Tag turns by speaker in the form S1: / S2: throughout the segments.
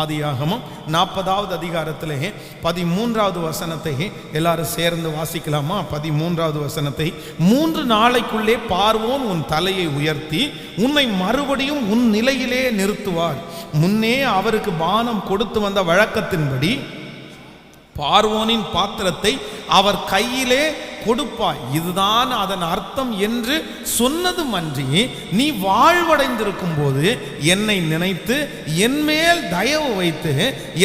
S1: ஆதியாகமம் நாற்பதாவது அதிகாரத்திலே பதிமூன்றாவது வசனத்தை எல்லாரும் சேர்ந்து வாசிக்கலாமா? பதிமூன்றாவது வசனத்தை மூன்று நாளைக்குள்ளே பார்வோன் உன் தலையை உயர்த்தி உன்னை மறுபடியும் உன் நிலையிலே நிறுத்துவார். முன்னே அவருக்கு பானம் கொடுத்து வந்த வழக்கத்தின்படி பார்வோனின் பாத்திரத்தை அவர் கையிலே கொடுப்பாய் இதுதான் அதன் அர்த்தம் என்று சொன்னதும் அன்றி நீ வாழ்வடைந்திருக்கும் போது என்னை நினைத்து என் மேல் தயவு வைத்து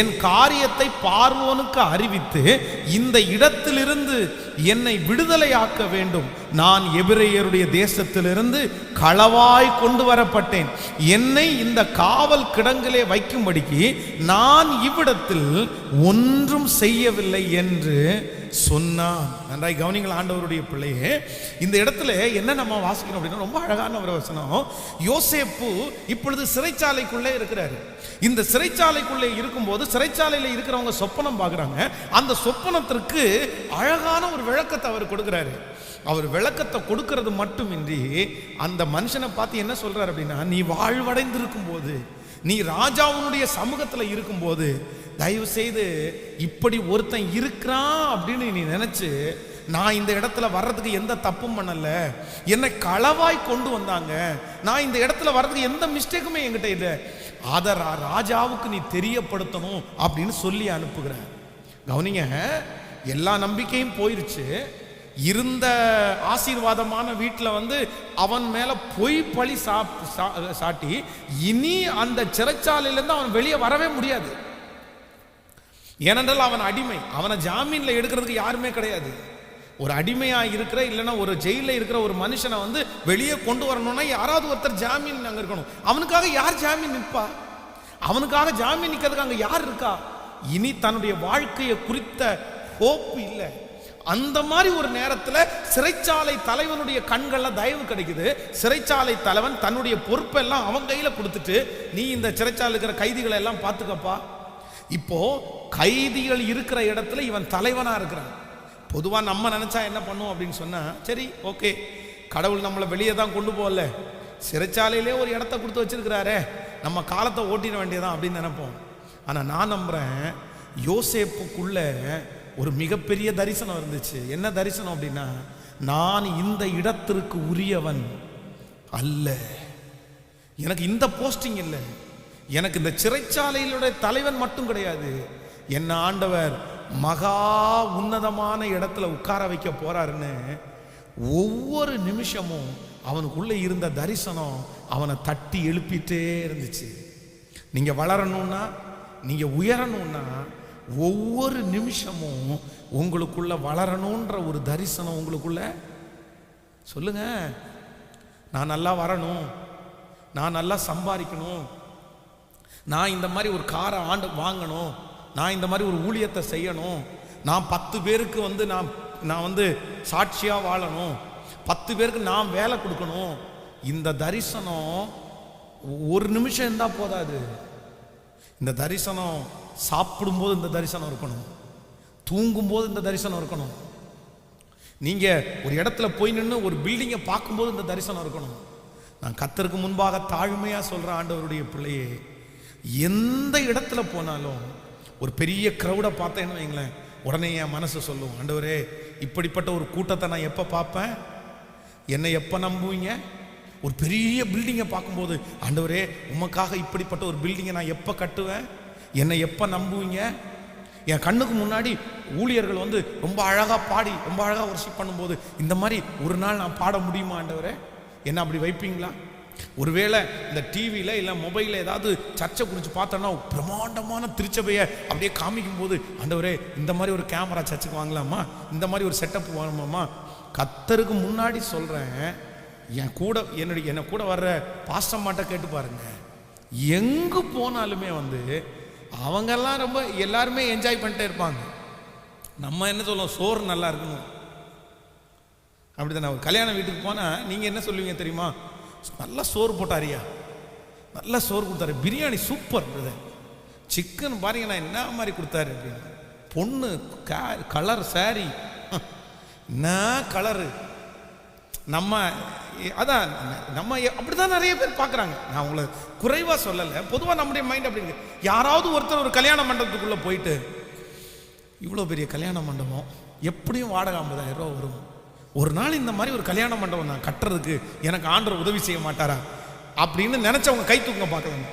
S1: என் காரியத்தை பார்வோனுக்கு அறிவித்து இந்த இடத்திலிருந்து என்னை விடுதலையாக்க வேண்டும். நான் எபிரேயருடைய தேசத்திலிருந்து களவாய் கொண்டு வரப்பட்டேன். என்னை இந்த காவல் கிடங்கிலே வைக்கும்படிக்கு நான் இவ்விடத்தில் ஒன்றும் செய்யவில்லை என்று சொன்னான். நன்றாய் கவனிங்கள் ஆண்டவருடைய பிள்ளையே. இந்த இடத்துல என்ன நம்ம வாசிக்கணும் அப்படின்னா ரொம்ப அழகான ஒரு வசனம். யோசேப்பு இப்பொழுது சிறைச்சாலைக்குள்ளே இருக்கிறாரு. இந்த சிறைச்சாலைக்குள்ளே இருக்கும்போது சிறைச்சாலையில் இருக்கிறவங்க சொப்பனம் பார்க்குறாங்க. அந்த சொப்பனத்திற்கு அழகான ஒரு விளக்கத்தை அவர் கொடுக்குறாரு. அவர் விளக்கத்தை கொடுக்கறது மட்டுமின்றி அந்த மனுஷனை பார்த்து என்ன சொல்றாரு அப்படின்னா நீ வாழ்வடைந்திருக்கும் போது நீ ராஜாவுனுடைய சமூகத்தில் இருக்கும்போது தயவு செய்து இப்படி ஒருத்தன் இருக்கிறான் அப்படின்னு நீ நினைச்சு நான் இந்த இடத்துல வர்றதுக்கு எந்த தப்பும் பண்ணல. என்னை களவாய் கொண்டு வந்தாங்க. நான் இந்த இடத்துல வர்றதுக்கு எந்த மிஸ்டேக்குமே என்கிட்ட இல்லை. அதை ரா- ராஜாவுக்கு நீ தெரியப்படுத்தணும் அப்படின்னு சொல்லி அனுப்புகிறேன் கவனிங்க எல்லா நம்பிக்கையும் போயிருச்சு. இருந்த ஆசீர்வாதமான வீட்டில் வந்து அவன் மேலே பொய் பழி சாப் சா- சாட்டி இனி அந்த சிறைச்சாலையிலேருந்து அவன் வெளியே வரவே முடியாது. ஏனென்றால் அவன் அடிமை. அவனை ஜாமீனில் எடுக்கிறதுக்கு யாருமே கிடையாது. ஒரு அடிமையாக இருக்கிற இல்லைன்னா ஒரு ஜெயிலில் இருக்கிற ஒரு மனுஷனை வந்து வெளியே கொண்டு வரணும்னா யாராவது ஒருத்தர் ஜாமீன் அங்கே இருக்கணும். அவனுக்காக யார் ஜாமீன் நிற்பா அவனுக்காக ஜாமீன் நிற்கிறதுக்கு அங்கே யார் இருக்கா? இனி தன்னுடைய வாழ்க்கையை குறித்த ஹோப்பு இல்லை. அந்த மாதிரி ஒரு நேரத்தில் சிறைச்சாலை தலைவனுடைய கண்களில் தயவு கிடைக்குது. சிறைச்சாலை தலைவன் தன்னுடைய பொறுப்பெல்லாம் அவன் கையில் கொடுத்துட்டு நீ இந்த சிறைச்சாலை இருக்கிற கைதிகளை எல்லாம் பார்த்துக்கப்பா. இப்போ கைதிகள் இருக்கிற இடத்துல இவன் தலைவனாக இருக்கிறான். பொதுவாக நம்ம நினச்சா என்ன பண்ணுவோம் அப்படின்னு சொன்னால் சரி ஓகே. கடவுள் நம்மளை வெளியே தான் கொண்டு போகல. சிறைச்சாலையிலே ஒரு இடத்த கொடுத்து வச்சிருக்கிறாரே. நம்ம காலத்தை ஓட்டிட வேண்டியதான் அப்படின்னு நினைப்போம். ஆனால் நான் நம்புகிறேன் யோசேப்புக்குள்ளே ஒரு மிகப்பெரிய தரிசனம் இருந்துச்சு. என்ன தரிசனம் அப்படின்னா நான் இந்த இடத்திற்கு உரியவன் அல்ல. எனக்கு இந்த போஸ்டிங் இல்லை. எனக்கு இந்த சிறைச்சாலையிலுடைய தலைவன் மட்டும் கிடையாது. என்ன ஆண்டவர் மகா உன்னதமான இடத்துல உட்கார வைக்க போறாருன்னு ஒவ்வொரு நிமிஷமும் அவனுக்குள்ளே இருந்த தரிசனம் அவனை தட்டி எழுப்பிட்டே இருந்துச்சு. நீங்கள் வளரணும்னா நீங்கள் உயரணும்னா ஒவ்வொரு நிமிஷமும் உங்களுக்குள்ள வளரணுன்ற ஒரு தரிசனம் உங்களுக்குள்ள? சொல்லுங்க. நான் நல்லா வரணும். நான் நல்லா சம்பாதிக்கணும். நான் இந்த மாதிரி ஒரு காரை ஆண்டு வாங்கணும். நான் இந்த மாதிரி ஒரு ஊழியத்தை செய்யணும். நான் பத்து பேருக்கு வந்து நான் நான் வந்து சாட்சியாக வாழணும். பத்து பேருக்கு நான் வேலை கொடுக்கணும். இந்த தரிசனம் ஒரு நிமிஷம் இருந்தால் போதாது. இந்த தரிசனம் சாப்பிடும்போது இந்த தரிசனம் இருக்கணும். தூங்கும்போது இந்த தரிசனம் இருக்கணும். நீங்கள் ஒரு இடத்துல போய் நின்று ஒரு பில்டிங்கை பார்க்கும்போது இந்த தரிசனம் இருக்கணும். நான் கத்தருக்கு முன்பாக தாழ்மையாக சொல்கிற ஆண்டவருடைய பிள்ளையே எந்த இடத்துல போனாலும் ஒரு பெரிய க்ரௌடை பார்த்தேன்னு வைங்களேன் உடனே என் மனசு சொல்லும் ஆண்டவரே இப்படிப்பட்ட ஒரு கூட்டத்தை நான் எப்போ பார்ப்பேன்? என்னை எப்போ நம்புவீங்க? ஒரு பெரிய பில்டிங்கை பார்க்கும்போது ஆண்டவரே உமக்காக இப்படிப்பட்ட ஒரு பில்டிங்கை நான் எப்போ கட்டுவேன்? என்னை எப்போ நம்புவீங்க? என் கண்ணுக்கு முன்னாடி ஊழியர்கள் வந்து ரொம்ப அழகாக பாடி ரொம்ப அழகாக ஒர்ஷிப் பண்ணும்போது இந்த மாதிரி ஒரு நாள் நான் பாட முடியுமா ஆண்டவரே? என்ன அப்படி வைப்பீங்களா? ஒருவேளை இந்த டிவியில் இல்லை மொபைலில் ஏதாவது சர்ச்சை குறித்து பார்த்தோன்னா பிரம்மாண்டமான திருச்சபையை அப்படியே காமிக்கும் போது ஆண்டவரே இந்த மாதிரி ஒரு கேமரா சர்ச்சுக்கு வாங்கலாமா? இந்த மாதிரி ஒரு செட்டப் வாங்கலாமா கத்தருக்கு முன்னாடி சொல்கிறேன் என் கூட என்னுடைய என்னை கூட வர்ற பாஸ்டம்மாட்ட கேட்டு பாருங்க. எங்கே போனாலுமே வந்து அவங்கெல்லாம் ரொம்ப எல்லாருமே என்ஜாய் பண்ணிட்டே இருப்பாங்க. நம்ம என்ன சொல்லுவோம்? சோறு நல்லா இருக்கணும் அப்படிதானே ஒரு கல்யாண வீட்டுக்கு போனால் நீங்கள் என்ன சொல்லுவீங்க தெரியுமா? நல்லா சோறு போட்டாரியா நல்லா சோறு கொடுத்தாரு. பிரியாணி சூப்பர் பிரதர் சிக்கன் பாருங்க நான் என்ன மாதிரி கொடுத்தாரு அப்படின்னு. பொண்ணு கலர் saree. என்ன கலரு நம்ம அதான் நம்ம அப்படிதான் நிறைய பேர் பார்க்குறாங்க. நான் உங்களை குறைவாக சொல்லலை. பொதுவாக நம்முடைய மைண்ட் அப்படி இருக்கு யாராவது ஒருத்தர் ஒரு கல்யாண மண்டபத்துக்குள்ளே போயிட்டு இவ்வளோ பெரிய கல்யாண மண்டபம் எப்படியும் வாடகை ஐம்பதாயிரம் ரூபா வரும். ஒரு நாள் இந்த மாதிரி ஒரு கல்யாண மண்டபம் நான் கட்டுறதுக்கு எனக்கு ஆண்டவர் உதவி செய்ய மாட்டாரா? அப்படின்னு நினச்சவங்க கை தூக்க பார்க்கலாம்.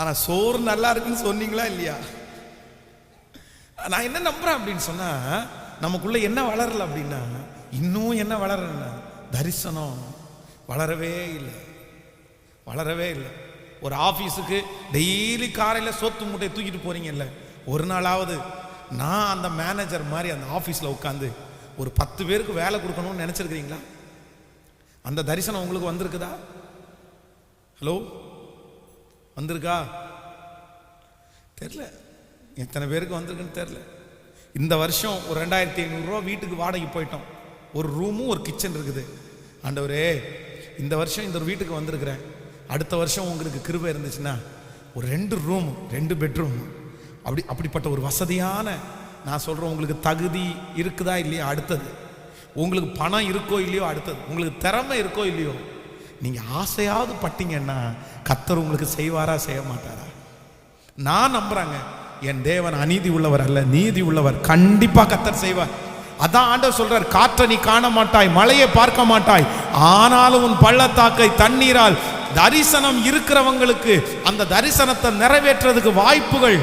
S1: ஆனால் சோறு நல்லா இருக்குன்னு சொன்னீங்களா இல்லையா? நான் என்ன நம்புறேன் அப்படின்னு சொன்னால் நமக்குள்ள என்ன வளரல அப்படின்னா இன்னும் என்ன வளரலன்னா தரிசனம் வளரவே இல்லை. வளரவே இல்லை. ஒரு ஆஃபீஸுக்கு டெய்லி காலையில் சோத்து மூட்டையை தூக்கிட்டு போறீங்கல்ல ஒரு நாளாவது நான் அந்த மேனேஜர் மாதிரி அந்த ஆஃபீஸில் உட்காந்து ஒரு பத்து பேருக்கு வேலை கொடுக்கணும்னு நினச்சிருக்கிறீங்களா? அந்த தரிசனம் உங்களுக்கு வந்திருக்குதா? ஹலோ வந்திருக்கா? தெரில எத்தனை பேருக்கு வந்திருக்குன்னு தெரில இந்த வருஷம் ஒரு ரெண்டாயிரத்தி ஐநூறுரூவா வீட்டுக்கு வாடகை போயிட்டோம். ஒரு ரூமும் ஒரு கிச்சன் இருக்குது. ஆண்டவரே இந்த வருஷம் இந்த ஒரு வீட்டுக்கு வந்திருக்கிறேன். அடுத்த வருஷம் உங்களுக்கு கிருபை இருந்துச்சுன்னா ஒரு ரெண்டு ரூம் ரெண்டு பெட்ரூம் அப்படி அப்படிப்பட்ட ஒரு வசதியான நான் சொல்கிறேன் உங்களுக்கு தகுதி இருக்குதா இல்லையா அடுத்தது. உங்களுக்கு பணம் இருக்கோ இல்லையோ அடுத்தது. உங்களுக்கு திறமை இருக்கோ இல்லையோ நீங்கள் ஆசையாவது பட்டீங்கன்னா கத்தர் உங்களுக்கு செய்வாரா செய்ய மாட்டாரா? நான் நம்புகிறாங்க என் தேவன் அநீதி உள்ளவர் அல்ல நீதி உள்ளவர். கண்டிப்பா கத்தர் செய்வார். அதான் ஆண்டவர் சொல்றார் காற்றை நீ காண மாட்டாய் மழையை பார்க்க மாட்டாய் ஆனாலும் உன் பள்ளத்தாக்கை தண்ணீரால் தரிசனம் இருக்கிறவங்களுக்கு அந்த தரிசனத்தை நிறைவேற்றுறதுக்கு வாய்ப்புகள்.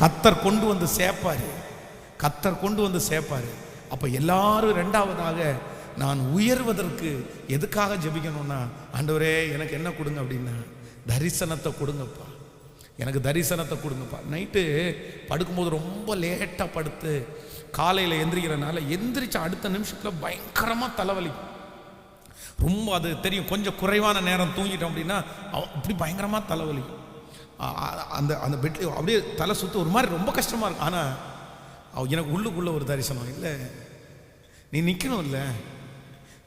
S1: கத்தர் கொண்டு வந்து சேர்ப்பாரு. கத்தர் கொண்டு வந்து சேர்ப்பாரு. அப்போ எல்லாரும் ரெண்டாவதாக நான் உயர்வதற்கு எதுக்காக ஜபிக்கணும்னா ஆண்டவரே எனக்கு என்ன கொடுங்க அப்படின்னா தரிசனத்தை கொடுங்கப்பா. எனக்கு தரிசனத்தை கொடுங்கப்பா. நைட்டு படுக்கும்போது ரொம்ப லேட்டாக படுத்து காலையில் எந்திரிக்கிறனால எந்திரிச்ச அடுத்த நிமிஷத்தில் பயங்கரமாக தலைவலி. ரொம்ப அது தெரியும் கொஞ்சம் குறைவான நேரம் தூங்கிட்டோம் அப்படின்னா அவ- அப்படி பயங்கரமாக தலைவலி. அந்த அந்த பெட்ல அப்படியே தலை சுற்று ஒரு மாதிரி ரொம்ப கஷ்டமாக இருக்கும் ஆனால் எனக்கு உள்ளுக்குள்ளே ஒரு தரிசனம் இல்லை நீ நிற்கணும் இல்லை.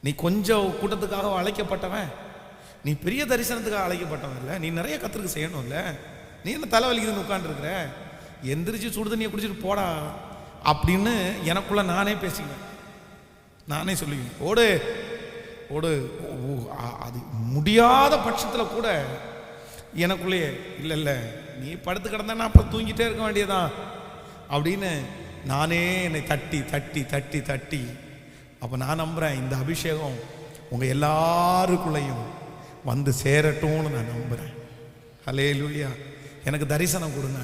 S1: நீ கொஞ்சம் கூட்டத்துக்காக அழைக்கப்பட்டவன். நீ பெரிய தரிசனத்துக்காக அழைக்கப்பட்டவன் இல்லை. நீ நிறைய கற்றுக்கு செய்யணும் இல்லை. நீ என்ன தலைவலிக்குதுன்னு உட்காந்துருக்குற எந்திரிச்சு சுடு தண்ணியை குடிச்சிட்டு போடா அப்படின்னு எனக்குள்ள நானே பேசிக்குவேன். நானே சொல்லுவேன் ஓடு ஓடு ஓ, ஓ, அது முடியாத பட்சத்தில் கூட எனக்குள்ளேயே இல்லை இல்லை நீ படுத்து கிடந்தா அப்புறம் தூங்கிட்டே இருக்க வேண்டியதான் அப்படின்னு நானே என்னை தட்டி தட்டி தட்டி தட்டி அப்போ நான் நம்புகிறேன் இந்த அபிஷேகம் உங்கள் எல்லாருக்குள்ளேயும் வந்து சேரட்டும்னு நான் நம்புகிறேன் ஹலே லூயா எனக்கு தரிசனம் கொடுங்க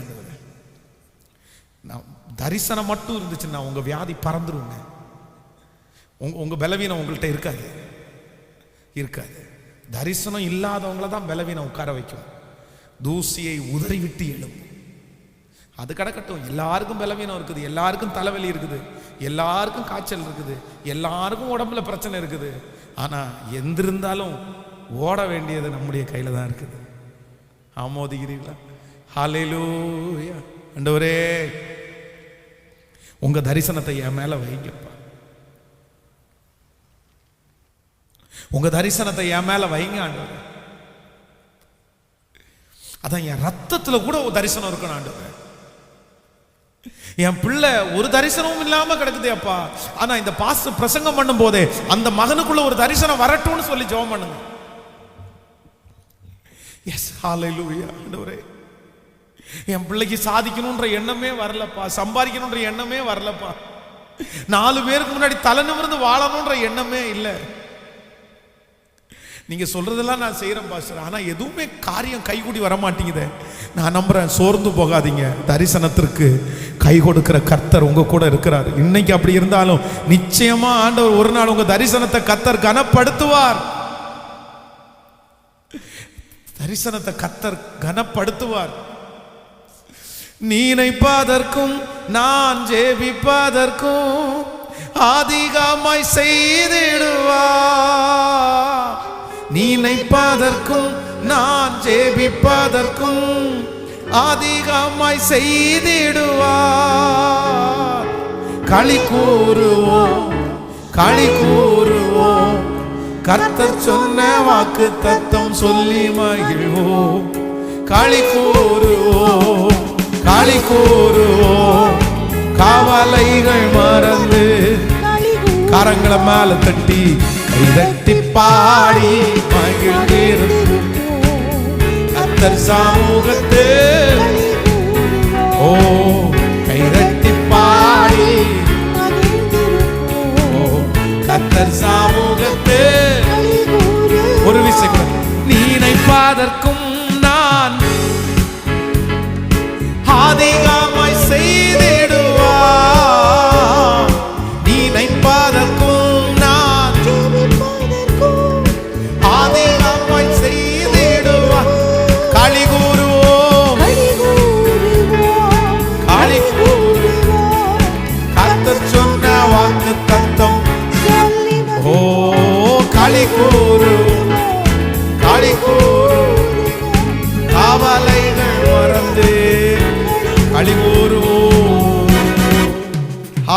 S1: நான் தரிசனம் மட்டும் இருந்துச்சுன்னா உங்கள் வியாதி பறந்துருங்க. உங்க உங்கள் பலவீனம் உங்கள்கிட்ட இருக்காது. இருக்காது. தரிசனம் இல்லாதவங்கள தான் பலவீனம் உட்கார வைக்கும். தூசியை உதறி விட்டு எழும் அது கிடக்கட்டும். எல்லாருக்கும் பலவீனம் இருக்குது. எல்லாருக்கும் தலைவலி இருக்குது. எல்லாருக்கும் காய்ச்சல் இருக்குது. எல்லாருக்கும் உடம்புல பிரச்சனை இருக்குது. ஆனால் எந்திருந்தாலும் ஓட வேண்டியது நம்முடைய கையில் தான் இருக்குது. ஆமோதிக்கிறீங்களா ஹalleluya அண்டவரே உங்க தரிசனத்தை என் மேல வைங்கப்பா. உங்க தரிசனத்தை என் மேல வைங்க ஆண்டவரே. அதான் என் ரத்தத்துல கூட ஒரு தரிசனம் இருக்கணும் ஆண்டவரே. என் பிள்ளை ஒரு தரிசனமும் இல்லாம கிடக்குது அப்பா. ஆனா இந்த பாச பிரசங்கம் பண்ணும் போதே அந்த மகனுக்குள்ள ஒரு தரிசனம் வரட்டும்னு சொல்லி ஜெபம் பண்ணுங்க. எஸ் ஹalleluya ஆண்டவரே. என் பிள்ளைக்கு சாதிக்கணுன்ற எண்ணமே வரலப்பா சம்பாதிக்கணுன்ற எண்ணமே வரலப்பா. நாலு பேருக்கு முன்னாடி தலை நிமிர்ந்து வாழணுன்ற எண்ணமே இல்லை. நீங்க சொல்றதெல்லாம் நான் செய்யறேன் பாஸ்டர். ஆனா எதுவுமே காரியம் கைகூடி வர மாட்டேங்குது நான் நம்புறேன் சோர்ந்து போகாதீங்க. தரிசனத்திற்கு கை கொடுக்கிற கர்த்தர் உங்க கூட இருக்கிறார். இன்னைக்கு அப்படி இருந்தாலும் நிச்சயமா ஆண்டவர் ஒரு நாள் உங்க தரிசனத்தை கர்த்தர் கனப்படுத்துவார். தரிசனத்தை கர்த்தர் கனப்படுத்துவார். நீனைப்பதற்கும் நான் ஜேபிப்பதற்கும் ஆதிகாமாய் செய்திடுவார் நீனைப்பதற்கும் நான் ஜேபிப்பதற்கும் ஆதிகாமாய் செய்திடுவார் களி கூறுவோம் களி கூறுவோம். கர்த்தர் சொன்ன வாக்கு தத்தம் சொல்லி மகிழ்வோம். களி கூறுவோம். களி கூறுவோம். கவலைகள் மறந்து கரங்களை மேல தட்டி கைதட்டி பாடி மகிழ்ந்திருப்போம். கத்தர் சமூகத்து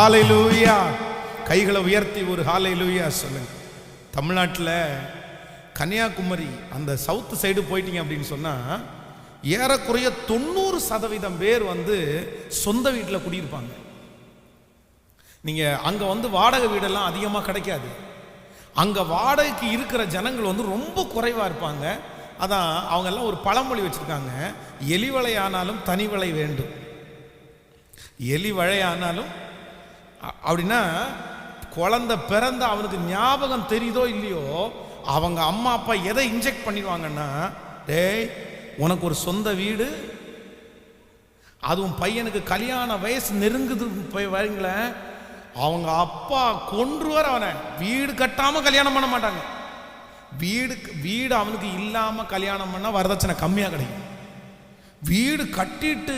S1: ஹாலை லூயா கைகளை உயர்த்தி ஒரு ஹாலை லூயா சொல்லுங்க. தமிழ்நாட்டில் கன்னியாகுமரி அந்த சவுத்து சைடு போயிட்டீங்க அப்படின்னு சொன்னா ஏறக்குறைய தொண்ணூறு சதவீதம் பேர் வந்து சொந்த வீட்டில் குடியிருப்பாங்க. நீங்க அங்க வந்து வாடகை வீடெல்லாம் அதிகமாக கிடைக்காது. அங்க வாடகைக்கு இருக்கிற ஜனங்கள் வந்து ரொம்ப குறைவா இருப்பாங்க. அதான் அவங்க எல்லாம் ஒரு பழமொழி வச்சிருக்காங்க. எலிவளையானாலும் தனி விலை வேண்டும். எலி வளையானாலும் அப்படின்னா குழந்தை பிறந்த அவனுக்கு ஞாபகம் தெரியுதோ இல்லையோ அவங்க அம்மா அப்பா எதை இன்ஜெக்ட் பண்ணிடுவாங்கன்னா டேய் உனக்கு ஒரு சொந்த வீடு அதுவும் பையனுக்கு கல்யாண வயசு நெருங்குது போய் வரீங்களேன் அவங்க அப்பா கொன்று வர அவனை. வீடு கட்டாமல் கல்யாணம் பண்ண மாட்டாங்க. வீடு வீடு அவனுக்கு இல்லாமல் கல்யாணம் பண்ணால் வரதட்சணை கம்மியாக கிடைக்கும். வீடு கட்டிட்டு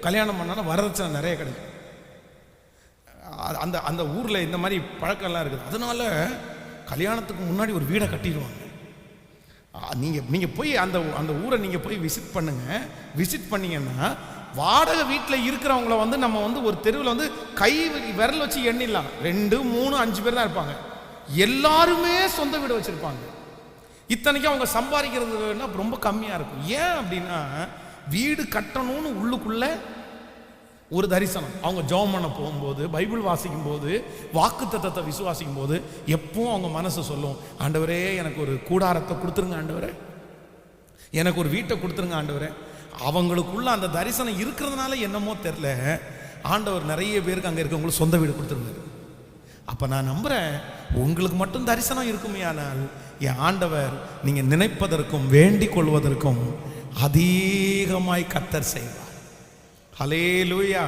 S1: கல்யாணம் பண்ணாலும் வரதட்சணை நிறைய கிடைக்கும். அந்த அந்த ஊரில் இந்த மாதிரி பழக்கம்லாம் இருக்குது. அதனால் கல்யாணத்துக்கு முன்னாடி ஒரு வீடை கட்டிடுவாங்க. நீங்கள் நீங்கள் போய் அந்த அந்த ஊரை நீங்கள் போய் விசிட் பண்ணுங்கள் விசிட் பண்ணிங்கன்னா வாடகை வீட்டில் இருக்கிறவங்கள வந்து நம்ம வந்து ஒரு தெருவில் வந்து கை விரல் வச்சு எண்ணிடலாம். ரெண்டு மூணு அஞ்சு பேர் தான் இருப்பாங்க. எல்லாருமே சொந்த வீடு வச்சுருப்பாங்க. இத்தனைக்கும் அவங்க சம்பாதிக்கிறதுனா ரொம்ப கம்மியாக இருக்கும். ஏன் அப்படின்னா வீடு கட்டணும்னு உள்ளுக்குள்ளே ஒரு தரிசனம். அவங்க ஜோம் பண்ண போகும்போது பைபிள் வாசிக்கும் போது வாக்கு தத்தத்தை விசுவாசிக்கும் போது எப்பவும் அவங்க மனசு சொல்லும் ஆண்டவரே எனக்கு ஒரு கூடாரத்தை கொடுத்துருங்க ஆண்டவரே. எனக்கு ஒரு வீட்டை கொடுத்துருங்க ஆண்டவரே. அவங்களுக்குள்ள அந்த தரிசனம் இருக்கிறதுனால என்னமோ தெரில ஆண்டவர் நிறைய பேருக்கு அங்கே இருக்கவங்களுக்கு சொந்த வீடு கொடுத்துருந்தாரு. அப்போ நான் நம்புகிறேன் உங்களுக்கு மட்டும் தரிசனம் இருக்குமேயானால் என் ஆண்டவர் நீங்கள் நினைப்பதற்கும் வேண்டிக் கொள்வதற்கும் அதிகமாய் கத்தர் செய்வார். ஹலே லூயா